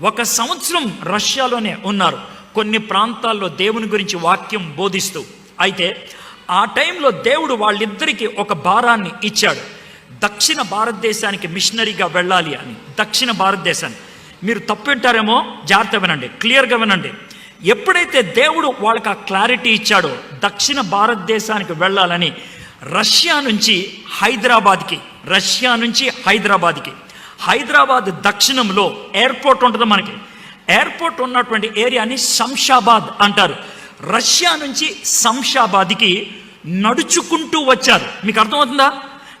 ఒక సంవత్సరం రష్యాలోనే ఉన్నారు. కొన్ని ప్రాంతాల్లో దేవుని గురించి వాక్యం బోధిస్తూ. అయితే ఆ టైంలో దేవుడు వాళ్ళిద్దరికీ ఒక భారాన్ని ఇచ్చాడు. దక్షిణ భారతదేశానికి మిషనరీగా వెళ్ళాలి అని. దక్షిణ భారతదేశాన్ని. మీరు తప్పు వింటారేమో జాగ్రత్త వినండి. క్లియర్గా వినండి. ఎప్పుడైతే దేవుడు వాళ్ళకి ఆ క్లారిటీ ఇచ్చాడో దక్షిణ భారతదేశానికి వెళ్ళాలని రష్యా నుంచి హైదరాబాద్కి రష్యా నుంచి హైదరాబాద్కి. హైదరాబాద్ దక్షిణంలో ఎయిర్పోర్ట్ ఉంటుంది మనకి. ఎయిర్పోర్ట్ ఉన్నటువంటి ఏరియాని శంషాబాద్ అంటారు. రష్యా నుంచి శంషాబాద్కి నడుచుకుంటూ వచ్చారు. మీకు అర్థమవుతుందా?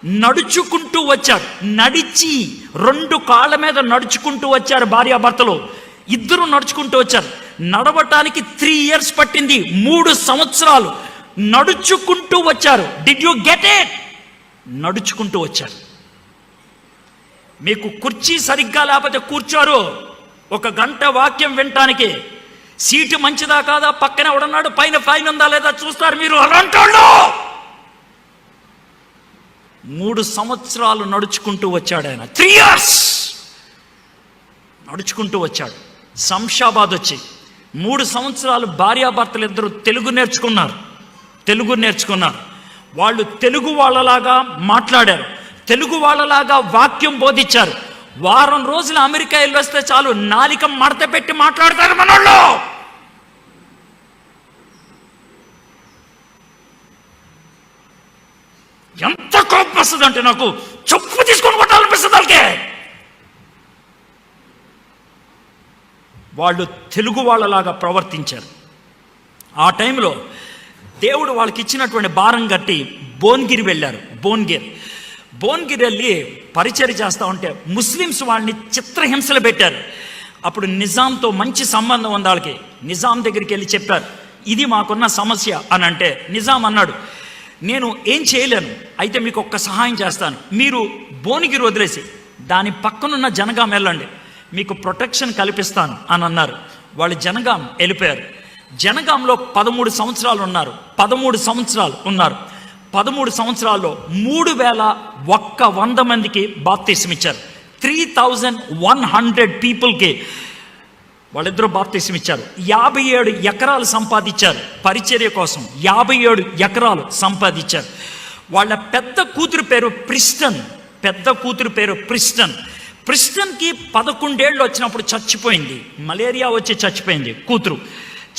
నడుచుకుంటూ వచ్చారు. నడిచి రెండు కాళ్ళ మీద నడుచుకుంటూ వచ్చారు భార్యాభర్తలు. ఇద్దరు నడుచుకుంటూ వచ్చారు. నడవటానికి త్రీ ఇయర్స్ పట్టింది. మూడు సంవత్సరాలు నడుచుకుంటూ వచ్చారు. డిడ్ యు గెట్ ఇట్ నడుచుకుంటూ వచ్చారు. మీకు కుర్చీ సరిగ్గా లేకపోతే కూర్చోరు. ఒక గంట వాక్యం వినటానికి సీటు మంచిదా కాదా? పక్కన ఎవడన్నాడు? పైన పైన ఉందా లేదా? చూస్తారు మీరు. అలాంటి మూడు సంవత్సరాలు నడుచుకుంటూ వచ్చాడు ఆయన. త్రీ ఇయర్స్ నడుచుకుంటూ వచ్చాడు. శంషాబాద్ వచ్చి మూడు సంవత్సరాలు భార్యాభర్తలు ఇద్దరు తెలుగు నేర్చుకున్నారు. తెలుగు నేర్చుకున్నారు. వాళ్ళు తెలుగు వాళ్ళలాగా మాట్లాడారు. తెలుగు వాళ్ళలాగా వాక్యం బోధించారు. వారం రోజులు అమెరికా వెళ్ళొస్తే చాలు నాలిక మడత పెట్టి మాట్లాడతారు మనోళ్ళు. ఎంత కోపం వస్తుంది అంటే నాకు చెప్పు తీసుకొని కొట్టాలనిపిస్తుంది వాళ్ళకే. వాళ్ళు తెలుగు వాళ్ళలాగా ప్రవర్తించారు. ఆ టైంలో దేవుడు వాళ్ళకి ఇచ్చినటువంటి భారం కట్టి భువనగిరి వెళ్ళారు. భువనగిరి భువనగిరి వెళ్ళి పరిచయం చేస్తూ ఉంటే ముస్లిమ్స్ వాళ్ళని చిత్రహింసలు పెట్టారు. అప్పుడు నిజాంతో మంచి సంబంధం ఉంది వాళ్ళకి. నిజాం దగ్గరికి వెళ్ళి చెప్పారు ఇది మాకున్న సమస్య అని అంటే నిజాం అన్నాడు నేను ఏం చేయలేను అయితే మీకు ఒక్క సహాయం చేస్తాను. మీరు భువనగిరి వదిలేసి దాని పక్కనున్న జనగాం వెళ్ళండి మీకు ప్రొటెక్షన్ కల్పిస్తాను అని అన్నారు. వాళ్ళు జనగాం వెళ్ళిపోయారు. జనగాంలో పదమూడు సంవత్సరాలు ఉన్నారు పదమూడు సంవత్సరాలు ఉన్నారు. పదమూడు సంవత్సరాల్లో మూడు వేల ఒక్క వంద మందికి బాప్తీసం ఇచ్చారు. త్రీ థౌజండ్ వన్ హండ్రెడ్ పీపుల్కి వాళ్ళిద్దరూ బాప్తీసం ఇచ్చారు. యాభై ఏడు ఎకరాలు సంపాదించారు. పరిచర్య కోసం యాభై ఏడు ఎకరాలు సంపాదించారు. వాళ్ళ పెద్ద కూతురు పేరు ప్రిస్టన్. పెద్ద కూతురు పేరు ప్రిస్టన్. ప్రిస్టన్కి పదకొండేళ్ళు వచ్చినప్పుడు చచ్చిపోయింది. మలేరియా వచ్చి చచ్చిపోయింది కూతురు.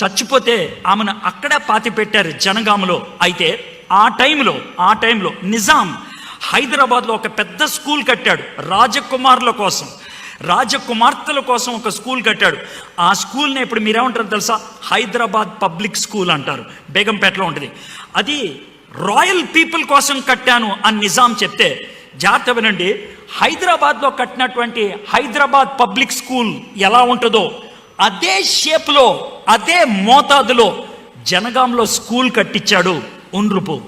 చచ్చిపోతే ఆమెను అక్కడే పాతి పెట్టారు జనగామలో. అయితే ఆ టైంలో ఆ టైంలో నిజాం హైదరాబాద్లో ఒక పెద్ద స్కూల్ కట్టాడు రాజకుమారుల కోసం. రాజకుమార్తెల కోసం ఒక స్కూల్ కట్టాడు. ఆ స్కూల్ని ఇప్పుడు మీరేమంటారు తెలుసా? హైదరాబాద్ పబ్లిక్ స్కూల్ అంటారు. బేగంపేటలో ఉంటుంది. అది రాయల్ పీపుల్ కోసం కట్టాను అని నిజాం చెప్తే జాగ్రత్త వినండి హైదరాబాద్లో కట్టినటువంటి హైదరాబాద్ పబ్లిక్ స్కూల్ ఎలా ఉంటుందో అదే షేప్లో అదే మోతాదులో జనగాంలో స్కూల్ కట్టించాడు. ఉండ్రుపు.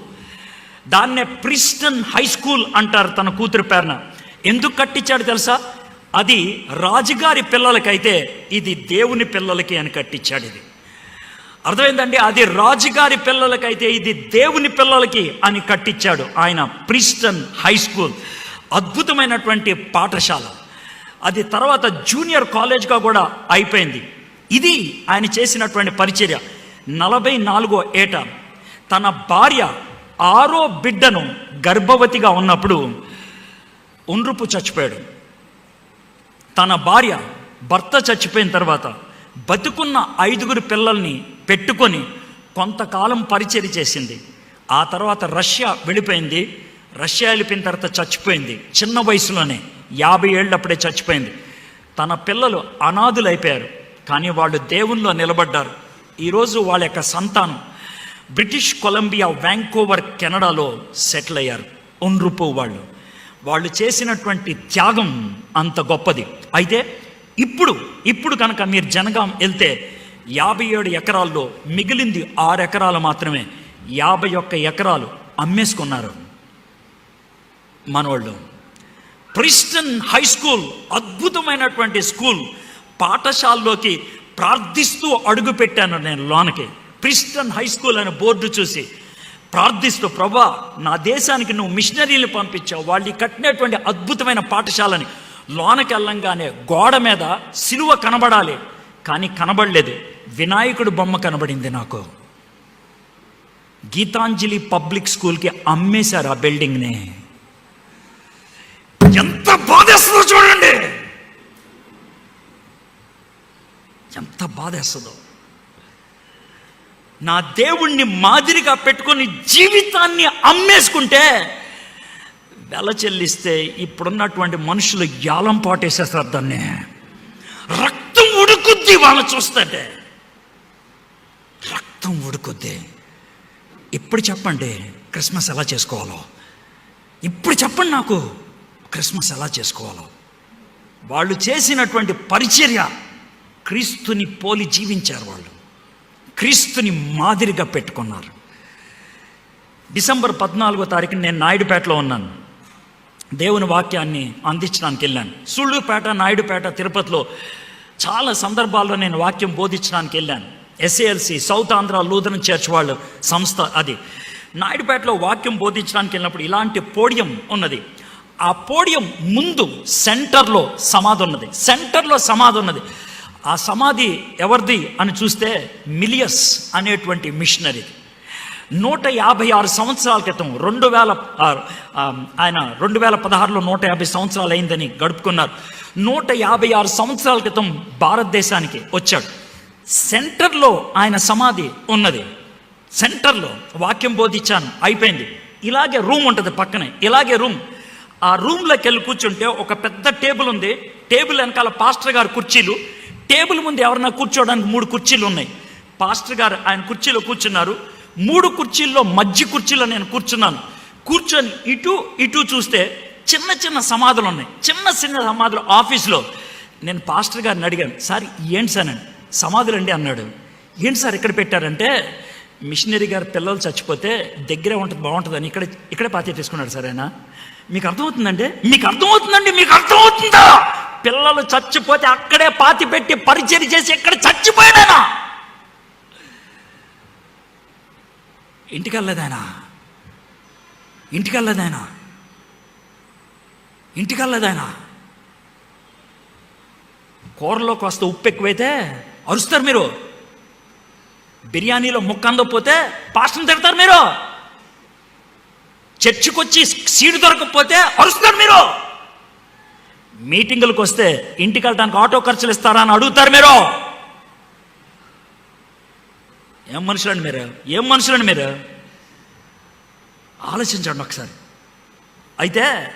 దాన్నే ప్రిస్టన్ హై స్కూల్ అంటారు తన కూతురు పేరున. ఎందుకు కట్టించాడు తెలుసా? అది రాజుగారి పిల్లలకైతే ఇది దేవుని పిల్లలకి అని కట్టించాడు ఇది. అర్థమైందండి? అది రాజుగారి పిల్లలకైతే ఇది దేవుని పిల్లలకి అని కట్టించాడు ఆయన ప్రిస్టన్ హై స్కూల్. అద్భుతమైనటువంటి పాఠశాల. అది తర్వాత జూనియర్ కాలేజ్గా కూడా అయిపోయింది. ఇది ఆయన చేసినటువంటి పరిచర్య. నలభై నాలుగో ఏట తన భార్య ఆరో బిడ్డను గర్భవతిగా ఉన్నప్పుడు ఉండ్రుపు చచ్చిపోయాడు. తన భార్య భర్త చచ్చిపోయిన తర్వాత బతుకున్న ఐదుగురు పిల్లల్ని పెట్టుకొని కొంతకాలం పరిచర్య చేసింది. ఆ తర్వాత రష్యా వెళ్ళిపోయింది. రష్యా వెళ్ళిపోయిన తర్వాత చచ్చిపోయింది. చిన్న వయసులోనే యాభై ఏళ్ళప్పుడే చచ్చిపోయింది. తన పిల్లలు అనాథులు అయిపోయారు కానీ వాళ్ళు దేవుల్లో నిలబడ్డారు. ఈరోజు వాళ్ళ యొక్క సంతానం బ్రిటిష్ కొలంబియా వ్యాంకోవర్ కెనడాలో సెటిల్ అయ్యారు. ఉండ్రుపు వాళ్ళు వాళ్ళు చేసినటువంటి త్యాగం అంత గొప్పది. అయితే ఇప్పుడు ఇప్పుడు కనుక మీరు జనగాం వెళ్తే యాభై ఏడు ఎకరాల్లో మిగిలింది ఆరు ఎకరాలు మాత్రమే యాభై ఒక్క ఎకరాలు అమ్మేసుకున్నారు. మనవాళ్ళు ప్రిస్టన్ హై స్కూల్ అద్భుతమైనటువంటి స్కూల్ పాఠశాలలోకి ప్రార్థిస్తూ అడుగు పెట్టాను నేను లోనకి. ప్రిస్టన్ హై స్కూల్ అనే బోర్డు చూసి ప్రార్థిస్తూ ప్రభా నా దేశానికి నువ్వు మిషనరీలు పంపించావు. వాళ్ళు కట్టినటువంటి అద్భుతమైన పాఠశాలని. లోనకి వెళ్ళంగానే గోడ మీద సిలువ కనబడాలి. కానీ కనబడలేదు. వినాయకుడు బొమ్మ కనబడింది నాకు. గీతాంజలి పబ్లిక్ స్కూల్కి అమ్మేశారు ఆ బిల్డింగ్ని. ఎంత బాధేస్తుందో చూడండి. ఎంత బాధేస్తుందో. నా దేవుణ్ణి మాదిరిగా పెట్టుకొని జీవితాన్ని అమ్మేసుకుంటే వెల చెల్లిస్తే ఇప్పుడున్నటువంటి మనుషులు యాలం పాటేసేస్తారు దాన్ని. రక్తం ఉడుకుద్ది వాళ్ళ చూస్తుంటే. రక్తం ఉడుకుద్ది. ఇప్పుడు చెప్పండి క్రిస్మస్ ఎలా చేసుకోవాలో? ఇప్పుడు చెప్పండి నాకు క్రిస్మస్ ఎలా చేసుకోవాలో? వాళ్ళు చేసినటువంటి పరిచర్య క్రీస్తుని పోలి జీవించారు వాళ్ళు. క్రీస్తుని మాదిరిగా పెట్టుకున్నారు. డిసెంబర్ పద్నాలుగో తారీఖున నేను నాయుడుపేటలో ఉన్నాను. దేవుని వాక్యాన్ని అందించడానికి వెళ్ళాను. సుళ్ళుపేట నాయుడుపేట తిరుపతిలో చాలా సందర్భాల్లో నేను వాక్యం బోధించడానికి వెళ్ళాను. SALC south Andhra Lutheran church వాళ్ళు సంస్థ అది. నాయుడుపేటలో వాక్యం బోధించడానికి వెళ్ళినప్పుడు ఇలాంటి పోడియం ఉన్నది. ఆ పోడియం ముందు సెంటర్లో సమాధి ఉన్నది. సెంటర్లో సమాధి ఉన్నది. ఆ సమాధి ఎవరిది అని చూస్తే మిలియస్ అనేటువంటి మిషనరీ నూట యాభై ఆరు సంవత్సరాల క్రితం రెండు వేల ఆయన రెండు వేల పదహారులో నూట యాభై సంవత్సరాలు అయిందని గడుపుకున్నారు. నూట యాభై ఆరు సంవత్సరాల క్రితం భారతదేశానికి వచ్చాడు. సెంటర్లో ఆయన సమాధి ఉన్నది. సెంటర్లో వాక్యం బోధించాను అయిపోయింది. ఇలాగే రూమ్ ఉంటుంది పక్కనే ఇలాగే రూమ్. ఆ రూమ్లోకి వెళ్ళి కూర్చుంటే ఒక పెద్ద టేబుల్ ఉంది. టేబుల్ వెనకాల పాస్టర్ గారు కుర్చీలు. టేబుల్ ముందు ఎవరన్నా కూర్చోవడానికి మూడు కుర్చీలు ఉన్నాయి. పాస్టర్ గారు ఆయన కుర్చీలో కూర్చున్నారు. మూడు కుర్చీల్లో మధ్య కుర్చీలో నేను కూర్చున్నాను. కూర్చొని ఇటు ఇటు చూస్తే చిన్న చిన్న సమాధులు ఉన్నాయి. చిన్న చిన్న సమాధులు ఆఫీస్లో. నేను పాస్టర్ గారిని అడిగాను సార్ ఏంటి సార్ అని? సమాధులండి అన్నాడు. ఏంటి సార్ ఇక్కడ పెట్టారంటే మిషనరీ గారు పిల్లలు చచ్చిపోతే దగ్గరే ఉంటుంది బాగుంటుందని ఇక్కడ ఇక్కడే పాతి తీసుకున్నాడు సార్ ఆయన. మీకు అర్థమవుతుందండి? మీకు అర్థమవుతుందండి మీకు అర్థమవుతుందా? పిల్లలు చచ్చిపోతే అక్కడే పాతి పెట్టి పరిచయం చేసి ఇక్కడ చచ్చిపోయాడనా? ఇంటికి వెళ్ళలేదాయన ఇంటికి వెళ్ళలేదాయన ఇంటికి వెళ్ళలేదాయన కూరలో కాస్త ఉప్పు ఎక్కువైతే అరుస్తారు మీరు. బిర్యానీలో ముక్క అందకపోతే పాస్టర్ని తిడతారు మీరు. చర్చికి వచ్చి సీటు దొరకకపోతే అరుస్తారు మీరు. మీటింగులకు వస్తే ఇంటికి వెళ్ళడానికి ఆటో ఖర్చులు ఇస్తారా అని అడుగుతారు మీరు. ఏం మనుషులండి మీరు? ఏం మనుషులండి మీరు? ఆలోచించండి ఒకసారి. అయితే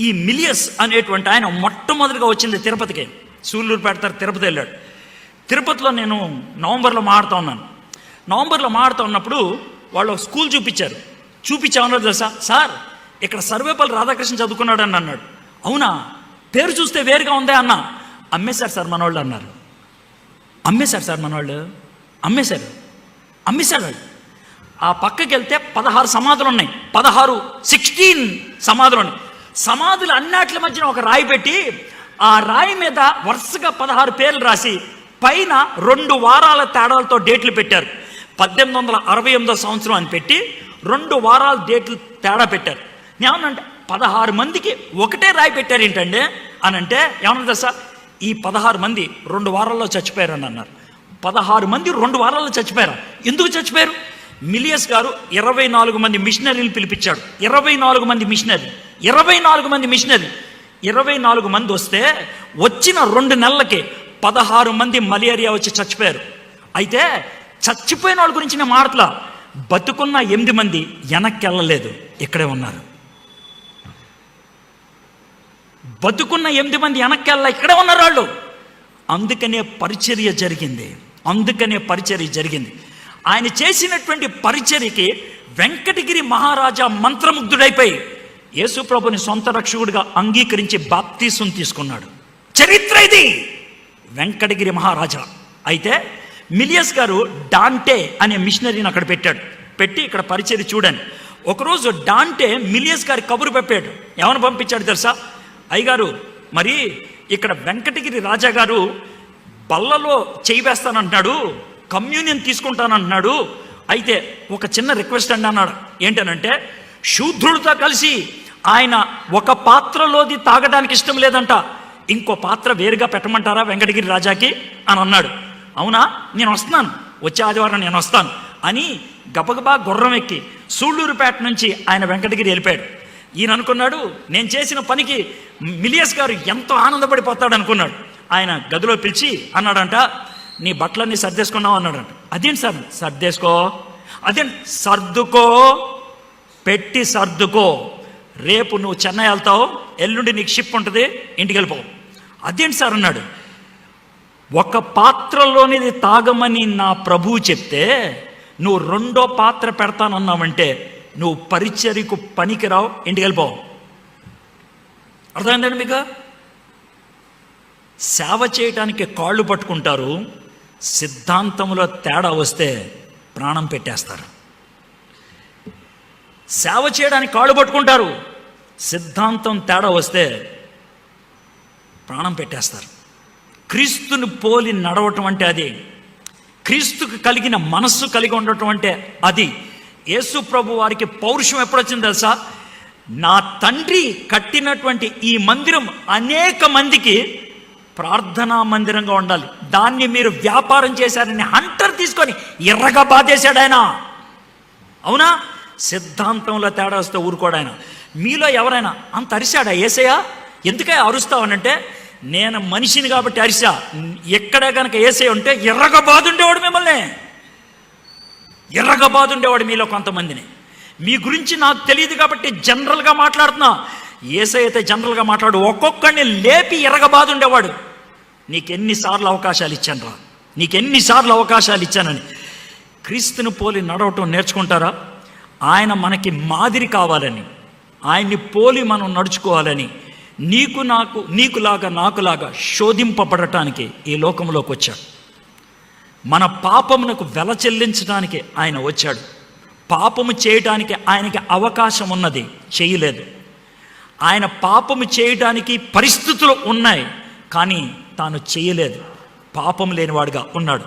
ఈ మిలియస్ అనేటువంటి ఆయన మొట్టమొదటిగా వచ్చింది తిరుపతికి. సూళ్ళూరు పెడతారు తిరుపతి వెళ్ళాడు. తిరుపతిలో నేను నవంబర్లో మాడుతూ ఉన్నాను. నవంబర్లో మాడుతూ ఉన్నప్పుడు వాళ్ళు ఒక స్కూల్ చూపించారు. చూపించామన్నారు తెలుసా? సార్ ఇక్కడ సర్వేపల్లి రాధాకృష్ణ చదువుకున్నాడని అన్నాడు. అవునా? పేరు చూస్తే వేరుగా ఉందే అన్న. అమ్మేశారు సార్ మనోళ్ళు అన్నారు. అమ్మేశారు సార్ మనోళ్ళు. అమ్మేశారు అమ్మేశారు వాళ్ళు. ఆ పక్కకి వెళ్తే పదహారు సమాధులు ఉన్నాయి. పదహారు సిక్స్టీన్ సమాధులు ఉన్నాయి. సమాధులు అన్నిటి మధ్యన ఒక రాయి పెట్టి ఆ రాయి మీద వరుసగా పదహారు పేర్లు రాసి పైన రెండు వారాల తేడాలతో డేట్లు పెట్టారు. పద్దెనిమిది వందల అరవై ఎనిమిదో సంవత్సరం అని పెట్టి రెండు వారాల డేట్లు తేడా పెట్టారు. ఏమన్నంటే పదహారు మందికి ఒకటే రాయి పెట్టారు ఏంటండి? అని అంటే ఏమన్నా తెలుసా? ఈ పదహారు మంది రెండు వారాల్లో చచ్చిపోయారు అని అన్నారు. పదహారు మంది రెండు వారాల్లో చచ్చిపోయారు? ఎందుకు చచ్చిపోయారు? మిలియస్ గారు ఇరవై నాలుగు మంది మిషనరీలు పిలిపించాడు. ఇరవై నాలుగు మంది మిషనరీ. ఇరవై నాలుగు మంది మిషనరీ. ఇరవై నాలుగు మంది వస్తే వచ్చిన రెండు నెలలకి పదహారు మంది మలేరియా వచ్చి చచ్చిపోయారు. అయితే చచ్చిపోయిన వాళ్ళ గురించి నేను మాటలా బతుకున్న ఎనిమిది మంది వెనక్కి వెళ్ళలేదు. ఇక్కడే ఉన్నారు. బతుకున్న ఎనిమిది మంది వెనక్కెళ్ళ ఇక్కడే ఉన్నారు వాళ్ళు. అందుకనే పరిచర్య జరిగింది. అందుకనే పరిచర్య జరిగింది. ఆయన చేసినటువంటి పరిచర్యకి వెంకటగిరి మహారాజా మంత్రముగ్ధుడైపోయి యేసు ప్రభుని సొంత రక్షకుడిగా అంగీకరించి బాప్తీసం తీసుకున్నాడు. చరిత్ర ఇది. వెంకటగిరి మహారాజా. అయితే మిలియస్ గారు డాంటే అనే మిషనరీని అక్కడ పెట్టాడు. పెట్టి ఇక్కడ పరిచయం చూడండి. ఒకరోజు డాంటే మిలియస్ గారి కబురు పంపాడు. ఎవరు పంపించాడు తెలుసా? అయ్యగారు మరి ఇక్కడ వెంకటగిరి రాజా గారు బల్లలో చేయి వేస్తానంటున్నాడు కమ్యూనియన్ తీసుకుంటానంటున్నాడు. అయితే ఒక చిన్న రిక్వెస్ట్ అండి అన్నాడు. ఏంటనంటే శూద్రుడితో కలిసి ఆయన ఒక పాత్రలోది తాగడానికి ఇష్టం లేదంట. ఇంకో పాత్ర వేరుగా పెట్టమంటారా వెంకటగిరి రాజాకి? అని అన్నాడు. అవునా? నేను వస్తున్నాను. వచ్చే ఆదివారం నేను వస్తాను అని గబగబా గుర్రం ఎక్కి సూళ్ళూరుపేట నుంచి ఆయన వెంకటగిరి వెళ్ళిపోయాడు. ఈయన అనుకున్నాడు నేను చేసిన పనికి మిలియస్ గారు ఎంతో ఆనందపడిపోతాడు అనుకున్నాడు. ఆయన గదిలో పిలిచి అన్నాడంట నీ బట్టలన్నీ సర్దేసుకున్నావు అన్నాడంట. అదేంటి సార్? సర్దేసుకో అదేంటి సర్దుకో పెట్టి సర్దుకో. రేపు నువ్వు చెన్నై వెళ్తావు ఎల్లుండి నీకు షిప్ ఉంటుంది ఇంటికి వెళ్ళిపోవు అదేంటి సార్? అన్నాడు. ఒక పాత్రలోనిది తాగమని నా ప్రభువు చెప్తే నువ్వు రెండో పాత్ర పెడతానన్నావంటే నువ్వు పరిచర్యకు పనికిరావు ఇంటికి వెళ్ళిపోవు అర్థమైందండి మీకు? సేవ చేయటానికి కాళ్ళు పట్టుకుంటారు సిద్ధాంతంలో తేడా వస్తే ప్రాణం పెట్టేస్తారు. సేవ చేయడానికి కాళ్ళు పట్టుకుంటారు సిద్ధాంతం తేడా వస్తే ప్రాణం పెట్టేస్తారు. క్రీస్తుని పోలి నడవటం అంటే అది. క్రీస్తుకు కలిగిన మనస్సు కలిగి ఉండటం అంటే అది. యేసు ప్రభు వారికి పౌరుషం ఎప్పుడొచ్చింది తెలుసా? నా తండ్రి కట్టినటువంటి ఈ మందిరం అనేక మందికి ప్రార్థనా మందిరంగా ఉండాలి. దాన్ని మీరు వ్యాపారం చేశారని హంటర్ తీసుకొని ఎర్రగా బాధేశాడు ఆయన. అవునా? సిద్ధాంతంలో తేడా వస్తే ఊరుకోడు ఆయన. మీలో ఎవరైనా అంత అరిశాడా ఏసయ్యా? ఎందుకే అరుస్తావనంటే నేను మనిషిని కాబట్టి అరిసా ఎక్కడే కనుక ఏసై ఉంటే ఎర్రగా బాధుండేవాడు మిమ్మల్ని. ఎర్రగా బాధుండేవాడు మీలో కొంతమందిని. మీ గురించి నాకు తెలియదు కాబట్టి జనరల్గా మాట్లాడుతున్నా. ఏసై అయితే జనరల్గా మాట్లాడు ఒక్కొక్కడిని లేపి ఎర్రగా బాధుండేవాడు నీకెన్నిసార్లు అవకాశాలు ఇచ్చాను రా. నీకెన్నిసార్లు అవకాశాలు ఇచ్చానని. క్రీస్తుని పోలి నడవటం నేర్చుకుంటారా? ఆయన మనకి మాదిరి కావాలని. ఆయన్ని పోలి మనం నడుచుకోవాలని. నీకు నాకు నీకులాగా నాకులాగా శోధింపబడటానికి ఈ లోకంలోకి వచ్చాడు. మన పాపమునకు వెల చెల్లించడానికి ఆయన వచ్చాడు. పాపము చేయటానికి ఆయనకి అవకాశం ఉన్నది చేయలేదు. ఆయన పాపము చేయడానికి పరిస్థితులు ఉన్నాయి కానీ తాను చేయలేదు. పాపం లేనివాడుగా ఉన్నాడు.